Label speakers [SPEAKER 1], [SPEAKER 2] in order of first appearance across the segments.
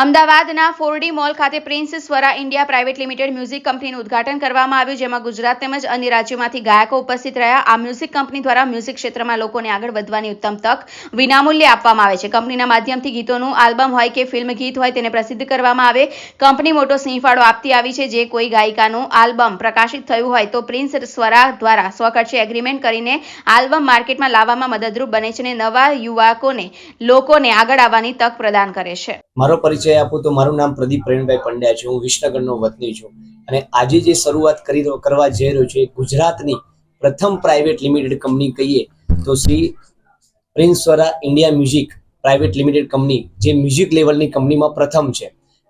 [SPEAKER 1] અમદાવાદના four D mall ખાતે prince Swara India private limited music કંપનીનું ઉદ્ઘાટન કરવામાં આવ્યું, જેમાં ગુજરાત તેમજ અન્ય રાજ્યોમાંથી ગાયકો ઉપસ્થિત રહ્યા. આ મ્યુઝિક કંપની દ્વારા મ્યુઝિક ક્ષેત્રમાં લોકોને આગળ વધવાની ઉત્તમ તક વિનામૂલ્યે આપવામાં આવે છે. કંપનીના માધ્યમથી ગીતોનું આલ્બમ હોય કે ફિલ્મ ગીત હોય તેને પ્રસિદ્ધ કરવામાં આવે. કંપની મોટો સિંહફાળો આપતી આવી છે. જે કોઈ ગાયિકાનું આલ્બમ પ્રકાશિત થયું હોય તો પ્રિન્સ સ્વરા દ્વારા સ્વખર્ચે એગ્રીમેન્ટ કરીને આલ્બમ માર્કેટમાં લાવવામાં મદદરૂપ બને છે અને નવા યુવકોને, લોકોને આગળ આવવાની તક પ્રદાન કરે છે.
[SPEAKER 2] મારો પરિચય આપું તો મારું નામ પ્રદીપ પ્રેમભાઈ પંડ્યા છે. હું વિસનગરનો વતની છું. અને આજે જે શરૂઆત કરી કરવા જઈ રહ્યો છે ગુજરાતની પ્રથમ પ્રાઇવેટ લિમિટેડ કંપની કહીએ તો Shri prince Swara India music private limited company, જે મ્યુઝિક લેવલની કંપનીમાં પ્રથમ છે.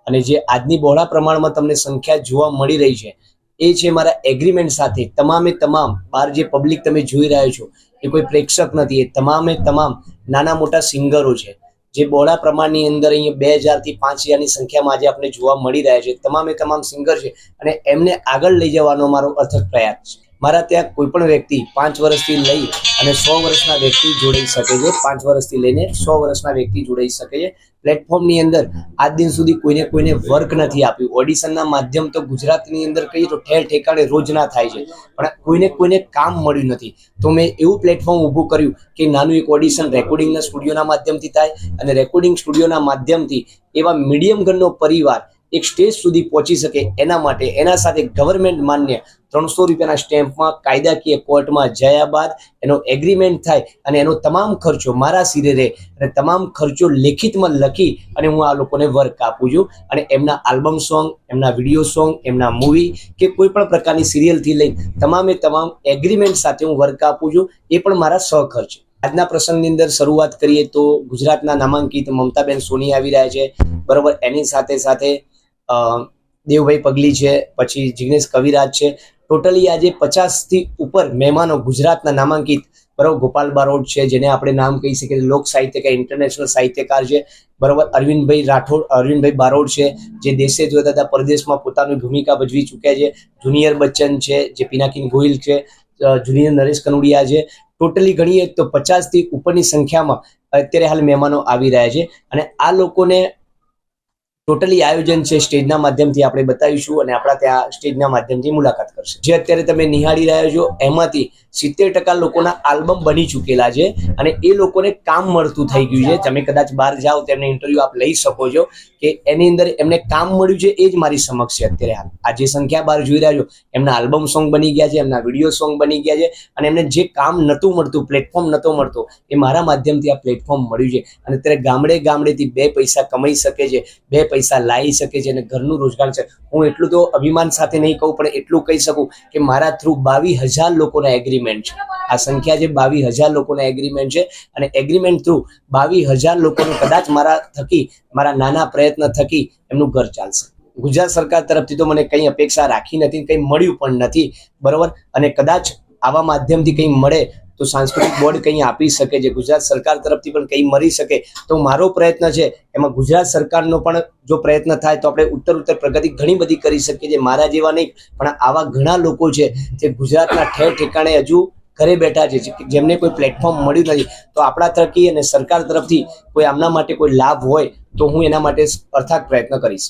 [SPEAKER 2] અને જે આજની બહોળા પ્રમાણમાં તમને સંખ્યા જોવા મળી રહી છે, એ છે મારા એગ્રીમેન્ટ સાથે તમામે તમામ બહાર જે પબ્લિક તમે જોઈ રહ્યા છો, એ કોઈ પ્રેક્ષક નથી, એ તમામે તમામ નાના મોટા સિંગરો છે. જે બહોળા પ્રમાણની અંદર અહીંયા બે હજારથી પાંચ હજારની સંખ્યામાં આજે આપણે જોવા મળી રહ્યા છે. તમામે તમામ સિંગર છે અને એમને આગળ લઈ જવાનો મારો અથક પ્રયાસ છે. મારા ત્યાં કોઈ પણ વ્યક્તિ પાંચ વર્ષથી લઈ અને સો વર્ષના વ્યક્તિ જોડાઈ શકે છે. પાંચ વર્ષથી લઈને સો વર્ષના વ્યક્તિ જોડાઈ શકે છે. પ્લેટફોર્મની અંદર આજ દિન સુધી કોઈને કોઈને વર્ક નથી આપ્યું. ઓડિશનના માધ્યમ તો ગુજરાતની અંદર કહીએ તો ઠેર ઠેકાણે રોજના થાય છે. પણ કોઈને કોઈને કામ મળ્યું નથી. તો મેં એવું પ્લેટફોર્મ ઊભું કર્યું કે નાનું એક ઓડિશન રેકોર્ડિંગના સ્ટુડિયોના માધ્યમથી થાય અને રેકોર્ડિંગ સ્ટુડિયોના માધ્યમથી એવા મીડિયમ ઘરનો પરિવાર એક સ્ટેજ સુધી પહોંચી શકે એના માટે એના સાથે ગવર્મેન્ટ માન્ય ત્રણસો રૂપિયાના સ્ટેમ્પમાં કાયદાકીય કોર્ટમાં જયા બાદ એનો એગ્રીમેન્ટ થાય અને એનો તમામ ખર્ચો મારા સિરે રહે અને તમામ ખર્ચો લેખિતમાં લખી અને હું આ લોકોને વર્ક આપું છું. અને એમના આલ્બમ સોંગ એમના વીડિયો સોંગ એમના મૂવી કે કોઈ પણ પ્રકારની સિરિયલથી લઈ તમામે તમામ એગ્રીમેન્ટ સાથે હું વર્ક આપું છું. એ પણ મારા સહખર્ચ. આજના પ્રસંગની અંદર શરૂઆત કરીએ તો ગુજરાતના નામાંકિત મમતાબેન સોની આવી રહ્યા છે. બરોબર, એની સાથે સાથે દેવભાઈ પગલી છે, પછી જિગ્નેશ કવિરાજ છે. ટોટલી આજે પચાસથી ઉપર મહેમાનો ગુજરાતના નામાંકિત બરોબર ગોપાલ બારોટ છે, જેને આપણે નામ કહી શકીએ લોક સાહિત્યકાર ઇન્ટરનેશનલ સાહિત્યકાર છે. બરોબર, અરવિંદભાઈ રાઠોડ, અરવિંદભાઈ બારોટ છે, જે દેશે જોતા હતા પરદેશમાં પોતાની ભૂમિકા ભજવી ચૂક્યા છે. જુનિયર બચ્ચન છે, જે પિનાકીન ગોહિલ છે જુનિયર નરેશ કનોડિયા છે. ટોટલી ગણીએ તો પચાસથી ઉપરની સંખ્યામાં અત્યારે હાલ મહેમાનો આવી રહ્યા છે. અને આ લોકોને ટોટલી આયોજન છે સ્ટેજના માધ્યમથી આપણે બતાવીશું અને આપણા ત્યાં સ્ટેજના માધ્યમથી મુલાકાત કરશે. જે અત્યારે તમે નિહાળી રહ્યા છો, એમાંથી સિત્તેર ટકા લોકોના આલ્બમ બની ચૂકેલા છે અને એ લોકોને કામ મળતું થઈ ગયું છે. તમે કદાચ બહાર જાઓ, તેમને ઇન્ટરવ્યુ આપ લઈ શકો છો કે એની અંદર એમને કામ મળ્યું છે એ જ મારી સમક્ષ છે અત્યારે હાલ. આ જે સંખ્યા બહાર જોઈ રહ્યા છો, એમના આલ્બમ સોંગ બની ગયા છે, એમના વીડિયો સોંગ બની ગયા છે અને એમને જે કામ નહોતું મળતું પ્લેટફોર્મ નહોતો મળતો, એ મારા માધ્યમથી આ પ્લેટફોર્મ મળ્યું છે. અને અત્યારે ગામડે ગામડેથી બે પૈસા કમાઈ શકે છે, બે પૈસા લાવી શકે છે અને ઘરનું રોજગાર છે. હું એટલું તો અભિમાન સાથે નહીં કહું, પણ એટલું કહી શકું કે મારા થ્રુ બાવીસ હજાર લોકોના એગ્રીમેન્ટ છે. આ સંખ્યા છે બાવીસ હજાર લોકોના એગ્રીમેન્ટ છે અને એગ્રીમેન્ટ થ્રુ બાવીસ હજાર લોકોનું કદાચ મારા થકી, મારા નાના પ્રયત્ન થકી એમનું ઘર ચાલશે. ગુજરાત સરકાર તરફથી તો મને કંઈ અપેક્ષા રાખી નથી, કંઈ મળ્યું પણ નથી, બરોબર? અને કદાચ આવા માધ્યમથી કંઈ મળે તો સાંસ્કૃતિક બોર્ડ કંઈ આપી શકે છે? ગુજરાત સરકાર તરફથી પણ કંઈ મળી શકે? તો મારો પ્રયત્ન છે, એમાં ગુજરાત સરકારનો પણ જો પ્રયત્ન થાય તો આપણે ઉત્તર ઉત્તર પ્રગતિ ઘણી બધી કરી શકીએ છીએ. મારા જેવા નહીં, પણ આવા ઘણા લોકો છે જે ગુજરાતના ઠેર ઠેકાણે હજુ ઘરે બેઠા છે જેમને કોઈ પ્લેટફોર્મ મળ્યું નથી. તો આપણા તરફથી અને સરકાર તરફથી કોઈ આમના માટે કોઈ લાભ હોય તો હું એના માટે અર્થાત પ્રયત્ન કરીશ.